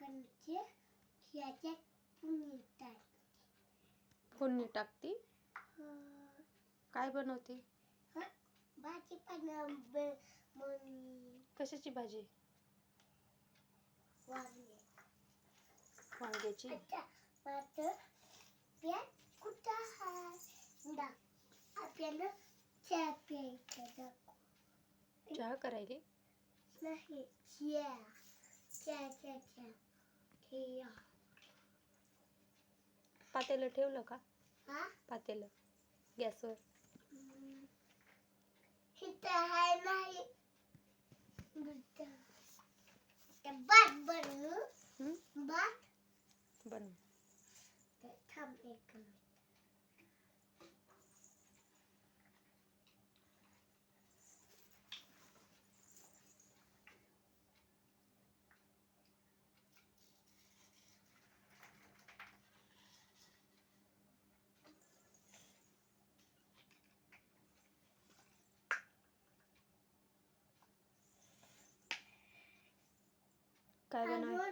कणके ह्याच्यात पुणे टाक फोडणी टाकती? हं, काय बनवते? हं, भाजी पण कशाची भाजी? वांगे. वांग्याची? आता माझं प्याज कुठं दाख आपल्याला चहा प्यायचं दाखव. चहा करायली? नाही चहा चहा चहा चहा. ठेया पातेलं ठेवलं का? हा? पातेलं. गॅसवर. इथं आहे नाही दूध. ते भात बनवू. हं? भात बनव. ते थांब एक मिनिट काय बनवाय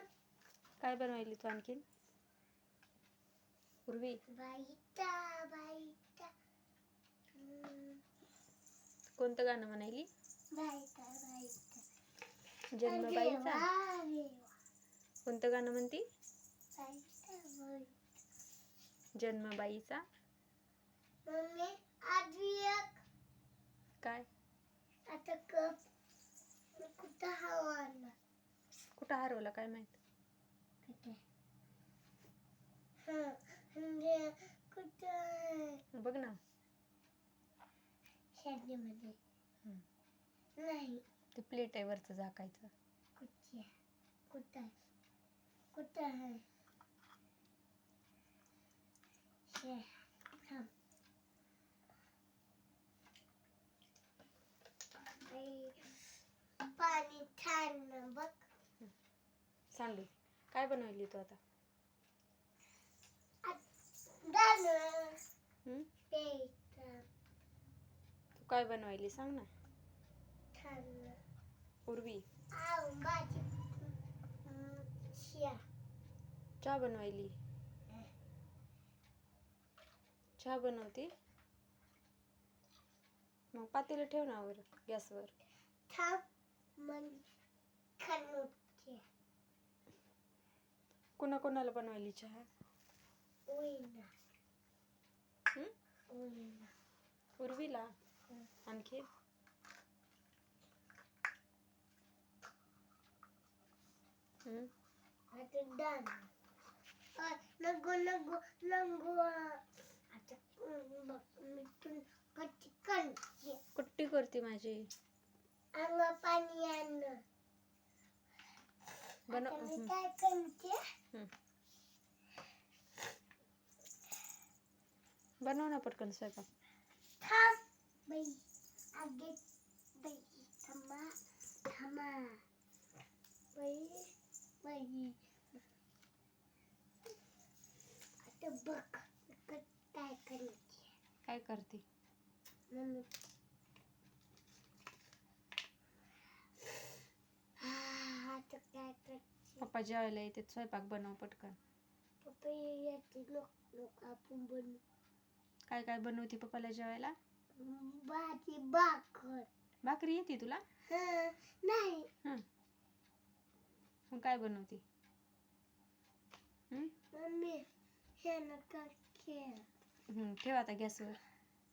काय बनवायली तू आणखीन? पूर्वी कोणतं गाणं म्हणायली? जन्मबाईचा. कोणतं गाणं म्हणती? जन्मबाईचा काय? आता कप कुठं हवा कुठं हरवला काय माहीत? कुठे? हा म्हणजे बघ ना. शेतीमध्ये हं. नाही. ते प्लेट आहे वरचं झाकायचं. कुठे कुठं आहे? कुठं आहे? शे थांब. आई, पाणी छान बघ. सांडू. काय बनवायली तू आता? हं? तू काय बनवायली सांग ना. शिया चहा बनवायली? चहा बनवते? मग पातेलं ठेव ना वर गॅसवर. कोणा कोणाला बनवायली चहा हं. आणखी? कणके कुट्टी करते माझी. अंग पाणी आण. बनव मी. काय हं. बनव ना पटकन स्वयंपाक थांब बाई आगे बाई थांबा थांबा बाई बाई आता बघ काय करायचे काय करते मम्मी हा, आता काय करायचे पप्पा जेवायला येते स्वयंपाक बनव पटकन. पप्पा आपण बनवू. काय काय बनवते पप्पाला जेवायला? भाजी भाकर. भाकरी येते तुला? हं, नाही. हं. मग काय बनवते? हं? मम्मी हे नका खेळ हं, ठेव आता गॅसवर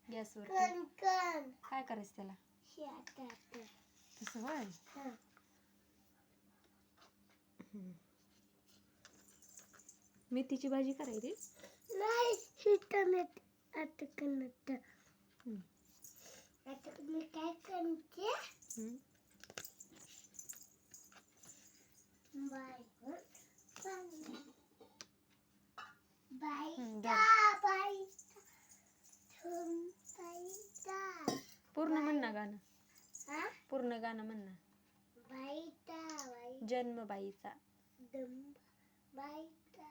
गॅसवर ठेव. कण कण. काय करायचं त्याला? हे आता आता तसं होय? हं. मेथीची भाजी करायची? काय करते? पूर्ण म्हण ना गाणं. पूर्ण गाणं म्हण ना. बाईटा बाई जन्मबाईचा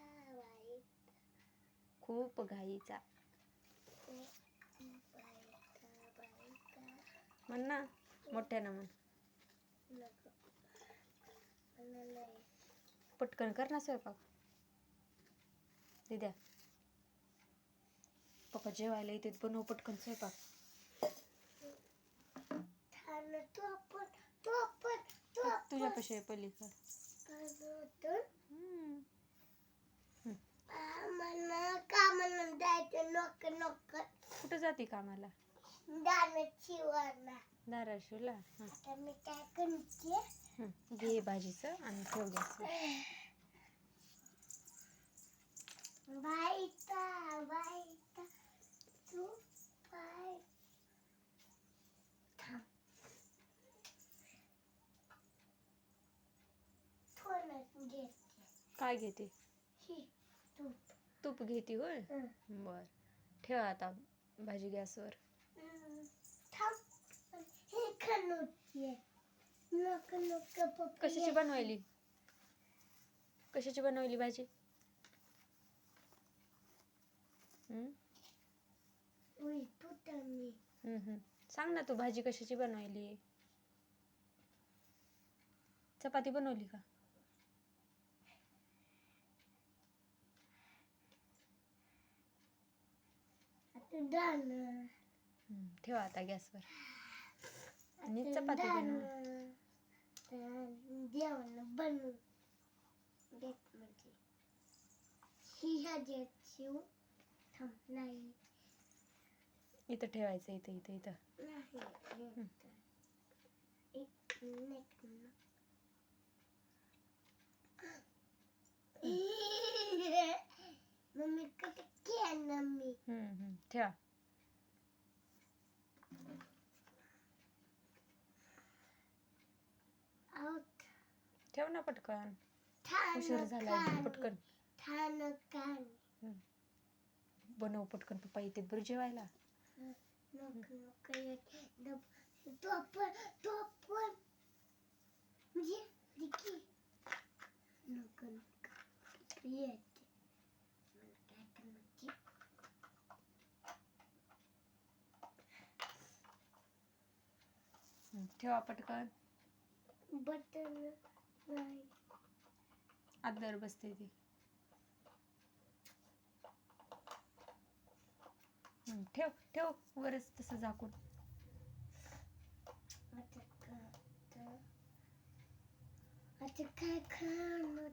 खूप घाईचा. म्हण ना मोठ्यानं म्हण. पटकन कर ना स्वयंपाक. दिद्या पप्पा जेवायला येते बनव पटकन स्वयंपाक थांब तू आपण तू आपण तुझ्यापाशी आहे पलीकड. कामाला जायचं कुठं जाते कामाला? दाण्याची धाराशिवला? आता मी काय करते घे भाजीचं आणि ठेव गॅसवर बाईता तू बाय थांब थोडं घेते काय घेते? ही तूप. घेते होय? हं. बर. ठेव आता भाजी गॅसवर. कशाची बनवायली? कशाची बनवली भाजी. सांग ना तू भाजी कशाची बनवायली? चपाती बनवली का? आता दाणं. हं, ठेव आता गॅसवर. आणि चपाती बनव. देवाला बनवून देत म्हणजे. ही ह्याच्यात शिव थांब नाही. इथं ठेवायचं इथं इथं इथं. नाही येत. एक मिनिट ना. मम्मी कधी केलं मी? हं, हं. ठेवा. ठेव ना पटकन. उशीर झाला पटकन. ठाण कान हं. बनव पटकन पप्पा येते बरं जेवायला. नको नको येत. डब- तो आपण तो आपण म्हणजे दिकी नको नको. येते मला काय करायचे हं, ठेवा पटकन. बटन नाही. आदर बसते ती. ठेव ठेव वरच तसं झाकून. आता काय खाणं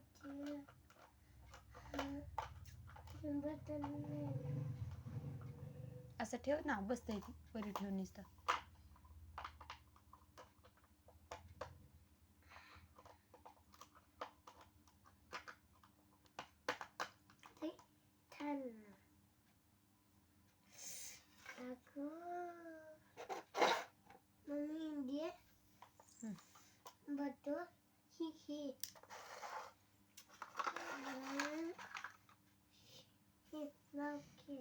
बटन असं ठेव ना बसते ती वरी ठेवून नुसतं छान काकू मम्मी इंडिया हं. बटो ही ही हं. ही नौके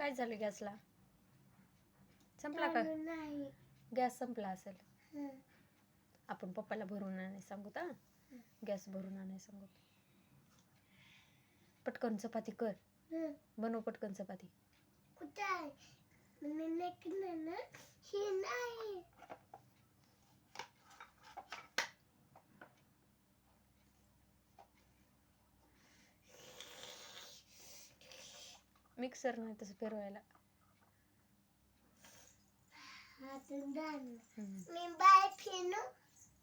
काय झालं गॅसला? संपला का? नाही. गॅस संपला असेल. हं. आपण पप्पाला भरून आणायला सांगू का? गॅस भरून आणायला सांगू. पटकन चपाती कर. हं. बनव पटकन चपाती. कुठे आहे? ना? ही नाही. मिक्सर नाही तसं फिरवायला. मी बाय फिनू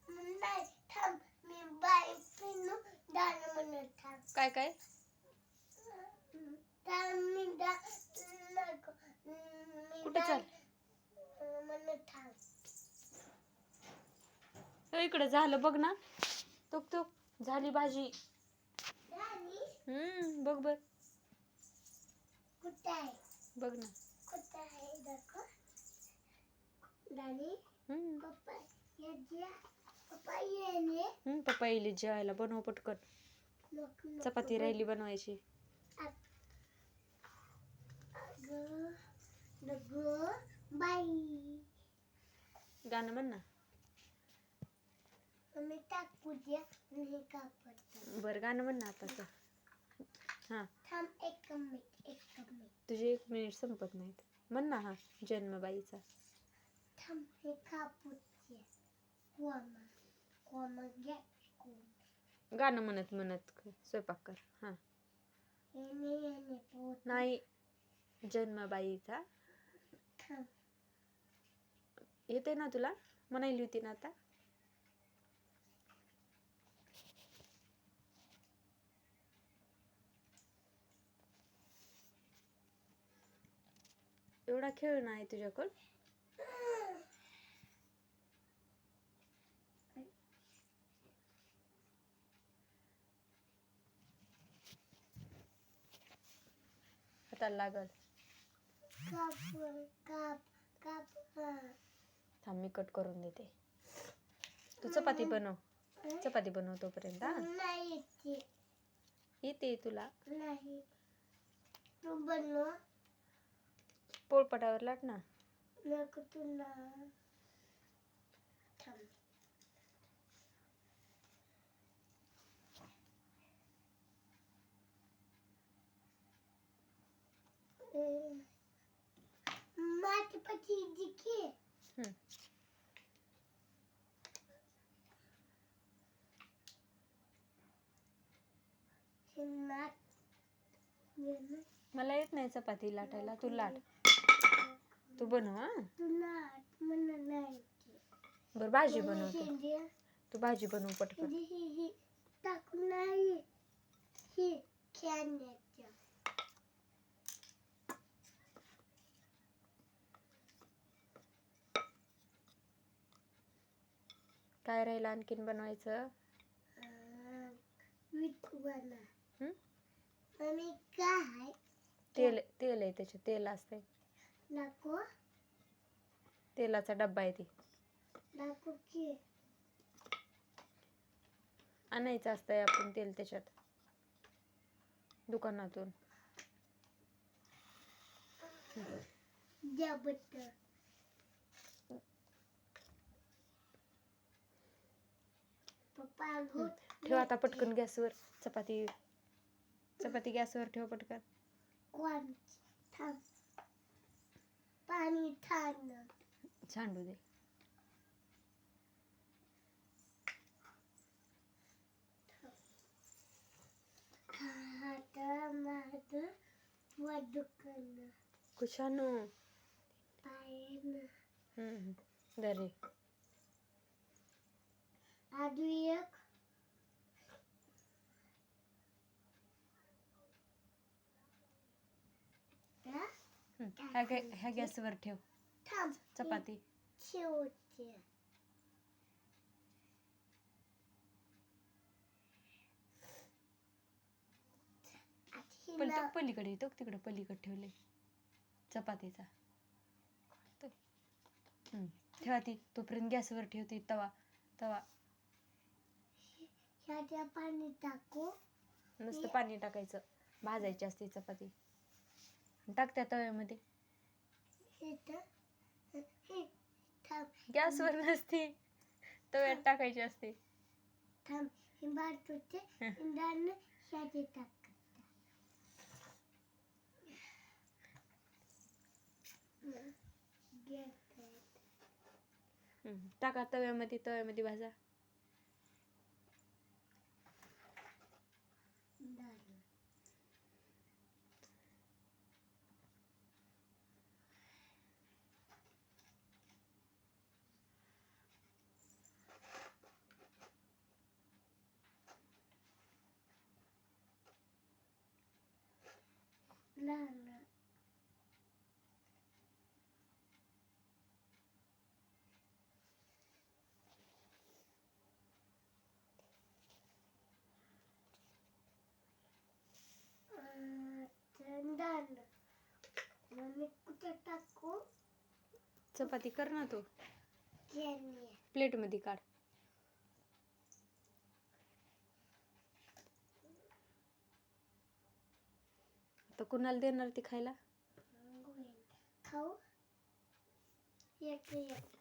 नाही थांब मी बाय फिनू दाणं म्हणत थांब काय काय? थांब मी दा नको मी कुठे चाल? थांब हो, इकडं झालं बघ ना. तुक तुक झाली भाजी. हम्म बघ बर. बघ ना. कुठे आहे? दाखव. दाणी हम्म. पप्पा येईल जेवायला. बनव पटकन. चपाती राहिली बनवायची. गाणं म्हण ना. बरं गाणं म्हण ना आताचं हां. थांब एक मिनिट एक मिनिट. तुझे एक मिनिट संपत नाहीत. म्हण ना हा जन्मबाईचा. थांब हे कापू द्या कोमा कोमा घ्या गाणं म्हणत म्हणत स्वयंपाक कर. हां. येणे येणे पोत. नाही जन्मबाईचा. थांब. येते ना तुला? म्हणायली होती ना आता? एवढा खेळ नाही तुझ्याकडं? हाताला लागल. थांब मी कट करून देते. तू चपाती बनव. चपाती बनव तोपर्यंत हा. नाही येते. येते तुला. नाही. तू बनव. पोळपटावर लाट ना. नको तुला थांब. मला येत नाही चपाती लाटायला तू लाट. तू बनव हा? तू. बरं भाजी हे दे. तू. भाजी बनव पटकन. खेळण्याचं काय राहिलं आणखीन बनवायचं? तेल तेल आहे त्याच्यात तेल असतंय. नको. तेलाचा डब्बा आहे ती. नको की. आणायचं असतंय आपण तेल त्याच्यात. दुकानातून. द्या बटर. पप्पा घोट ठेव आता पटकन गॅसवर. चपाती. चपाती गॅसवर ठेव पटकन. कोण? थांब. पाणी थांब सांडू दे हात माझं वडकन कुशानो पायन हम्म. दरे अजून एक हा? हम्म. ह्या गॅ- ह्या गॅसवर ठेव. थांब चपाती. ठेवते. हिला- पलीकडे येतो तिकडे पलीकडे ठेवले चपातीचा. तो. हम्म. ठेवा ती. तोपर्यंत गॅसवर ठेवते तवा तवा. ह्याच्या पाणी टाकू. नुसतं पाणी टाकायचं. भाजायची असते चपाती. टाक त्या तव्यामध्ये. गॅसवर नसते तव्यात टाकायची असते थांब हे बात होते हं. दान ह्याचे टाक टाका तव्यामध्ये तव्यामध्ये भाजा चपाती कर ना तू. केली प्लेटमध्ये काढ. तर कुणाला देणार ती खायला? खाऊ? एक एक